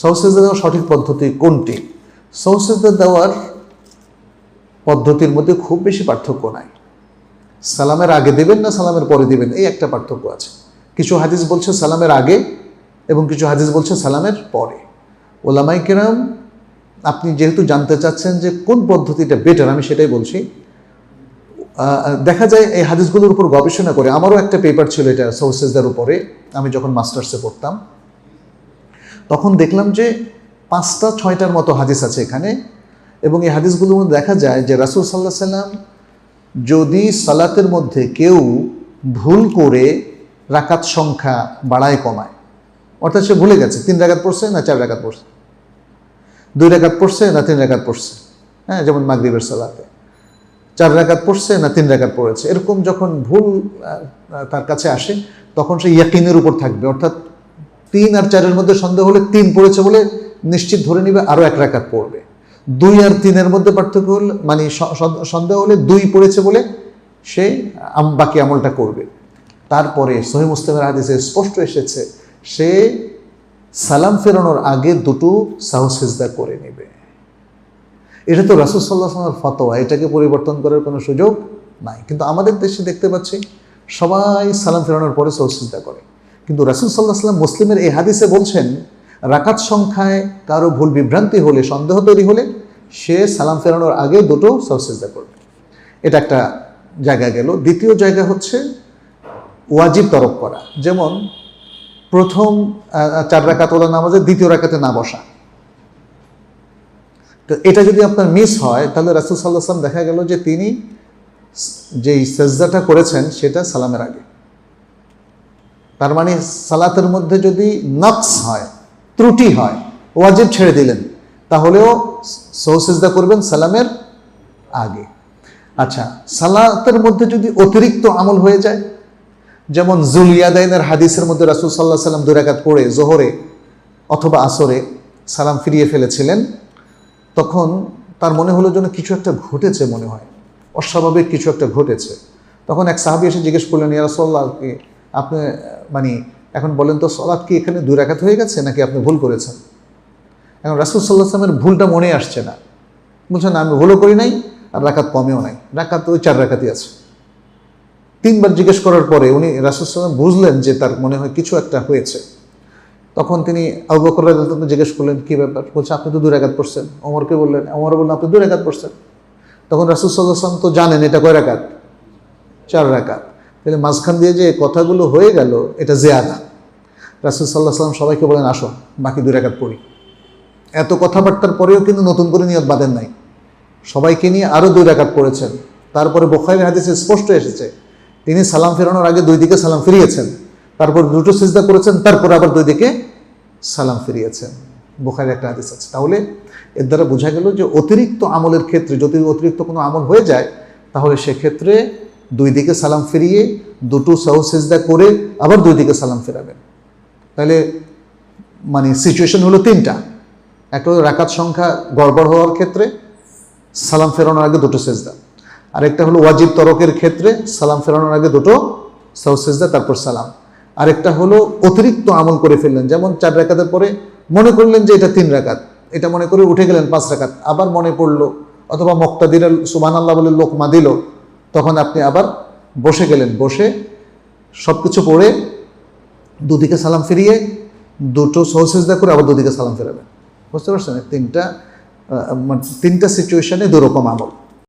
সহসেজদা দেওয়ার সঠিক পদ্ধতি কোনটি? সহসেজদা দেওয়ার পদ্ধতির মধ্যে খুব বেশি পার্থক্য নাই। সালামের আগে দেবেন না সালামের পরে দেবেন? এই একটা পার্থক্য আছে। কিছু হাদিস বলছে সালামের আগে এবং কিছু হাদিস বলছে সালামের পরে। ওলামাই কেরাম, আপনি যেহেতু জানতে চাচ্ছেন যে কোন পদ্ধতিটা বেটার আমি সেটাই বলছি। দেখা যায় এই হাদিসগুলোর উপর গবেষণা করে, আমারও একটা পেপার ছিল এটা সৌসেজদার উপরে, আমি যখন মাস্টার্সে পড়তাম। তখন দেখলাম যে পাঁচটা, ছয়টার মতো হাদিস আছে এখানে। এবং এই হাদিসগুলোর মধ্যে দেখা যায় যে রাসুল সাল্লাহ সাল্লাম যদি সালাতের মধ্যে কেউ ভুল করে রাকাত সংখ্যা বাড়ায়, কমায়, অর্থাৎ সে ভুলে গেছে, তিন রাকাত পড়ছে না চার রাকাত পড়ছে? দুই রাকাত পড়ছে না তিন রাকাত পড়ছে? হ্যাঁ যেমন মাগরিবের সালাতে। চার রাকাত পড়ছে না তিন রাকাত পড়েছে? এরকম যখন ভুল তার কাছে আসে, তখন সে ইয়াকিনের উপর থাকবে, অর্থাৎ তিন আর চারের মধ্যে সন্দেহ হলে তিন পড়েছে বলে নিশ্চিত ধরে নিবে আরও এক রাকাত পড়বে। দুই আর তিনের মধ্যে পার্থক্য হলে মানে সন্দেহ হলে দুই পড়েছে বলে সে বাকি আমলটা করবে। তারপরে সহি মুসলিমের হাদিসে স্পষ্ট এসেছে, সে সালাম ফেরানোর আগে দুটো সাহসিজদা করে নেবে। এটা তো রাসুল সাল্লাহ সাল্লামের ফতোয়া, এটাকে পরিবর্তন করার কোনো সুযোগ নাই। কিন্তু আমাদের দেশে দেখতে পাচ্ছি, সবাই সালাম ফেরানোর পরে সৌসিজদা করে। কিন্তু রাসুল সাল্লাহ সাল্লাম মুসলিমের এই হাদিসে বলছেন, রাকাত সংখ্যায় কারও ভুল বিভ্রান্তি হলে, সন্দেহ তৈরি হলে সে সালাম ফেরানোর আগে দুটো সৌসিজদা করবে। এটা একটা জায়গা গেল। দ্বিতীয় জায়গা হচ্ছে ওয়াজিব তরক করা। যেমন প্রথম চার রাকাত ওলা নামাজে দ্বিতীয় রাকাতে না বসা। তো এটা যদি আপনার মিস হয়, তাহলে রাসুল সাল্লাহ সাল্লাম দেখা গেল যে তিনি যেই সেজদাটা করেছেন, সেটা সালামের আগে। তার মানে সালাতের মধ্যে যদি নকস হয়, ত্রুটি হয়, ওয়াজিব ছেড়ে দিলেন, তাহলেও সৌসেজদা করবেন সালামের আগে। আচ্ছা সালাতের মধ্যে যদি অতিরিক্ত আমল হয়ে যায়, যেমন জুলিয়াদাইনের হাদিসের মধ্যে রাসুল সাল্লাহ সাল্লাম দুরাকাত পড়ে, জোহরে অথবা আসরে সালাম ফিরিয়ে ফেলেছিলেন, তখন তার মনে হলো যেন কিছু একটা ঘটেছে মনে হয়, অস্বাভাবিক কিছু একটা ঘটেছে। তখন এক সাহাবি এসে জিজ্ঞেস করলেন ইয়ারসল্লাহ কি আপনি মানে এখন বলেন তো সলাৎ কি এখানে দুই রাকাত হয়ে গেছে নাকি আপনি ভুল করেছেন? এখন রাসুল সাল্লাহ ভুলটা মনে আসছে না। বলছেন, আমি ভুলও করি নাই আর রাকাত কমেও নাই। রাকাত ওই চার রাকাতই আছে। তিনবার জিজ্ঞেস করার পরে উনি রাসুল সাল্লাম বুঝলেন যে তার মনে হয় কিছু একটা হয়েছে। তখন তিনি আবু বকর জিজ্ঞেস করলেন, কী ব্যাপার? বলছে, আপনি তো দূর আঘাত পড়ছেন। অমরকে বললেন অমর বললেন, আপনি দূর আঘাত পড়ছেন। তখন রাসুল সাল্লাম তো জানেন এটা কয় রাকাত? চার রাকাত। তাহলে মাঝখান দিয়ে যে কথাগুলো হয়ে গেল, এটা জেয়াদা। রাসুল সাল্লাহ সাল্লাম সবাইকে বলেন, আসো, বাকি দুই রাকাত পড়ি। এত কথাবার্তার পরেও কিন্তু নতুন করে নিয়ত বাঁধেন নাই। সবাইকে নিয়ে আরও দুই রাকাত পড়েছেন। তারপরে বোখারি হাদিসে স্পষ্ট এসেছে, তিনি সালাম ফেরানোর আগে দুই দিকে সালাম ফিরিয়েছেন। তারপর দুটো সিজদা করেছেন, তারপর আবার দুই দিকে সালাম ফিরিয়েছেন। বোখারি একটা হাদিস আছে। তাহলে এর দ্বারা বোঝা গেল যে অতিরিক্ত আমলের ক্ষেত্রে যদি অতিরিক্ত কোনো আমল হয়ে যায়, তাহলে সেক্ষেত্রে দুই দিকে সালাম ফিরিয়ে দুটো সহ সিজদা করে আবার দুই দিকে সালাম ফেরাবেন। তাহলে মানে সিচুয়েশন হলো তিনটা। একটা হলো রাকাত সংখ্যা গড়বড় হওয়ার ক্ষেত্রে সালাম ফেরানোর আগে দুটো সেজদা। আরেকটা হলো ওয়াজিব তরকের ক্ষেত্রে সালাম ফেরানোর আগে দুটো সাউ সেজদা, তারপর সালাম। আরেকটা হলো অতিরিক্ত আমল করে ফেললেন, যেমন চার রাকাতের পরে মনে করলেন যে এটা তিন রাকাত, এটা মনে করে উঠে গেলেন পাঁচ রাকাত, আবার মনে পড়ল, অথবা মক্তাদির সুবান আল্লাহ বলে লোকমা দিল তখন আপনি আবার বসে গেলেন। বসে সব কিছু পড়ে দুদিকে সালাম ফিরিয়ে দুটো সহসেজদা করে আবার দুদিকে সালাম ফেরাবেন। বুঝতে পারছেন? তিনটা মানে তিনটা সিচুয়েশানে দুরকম আমল।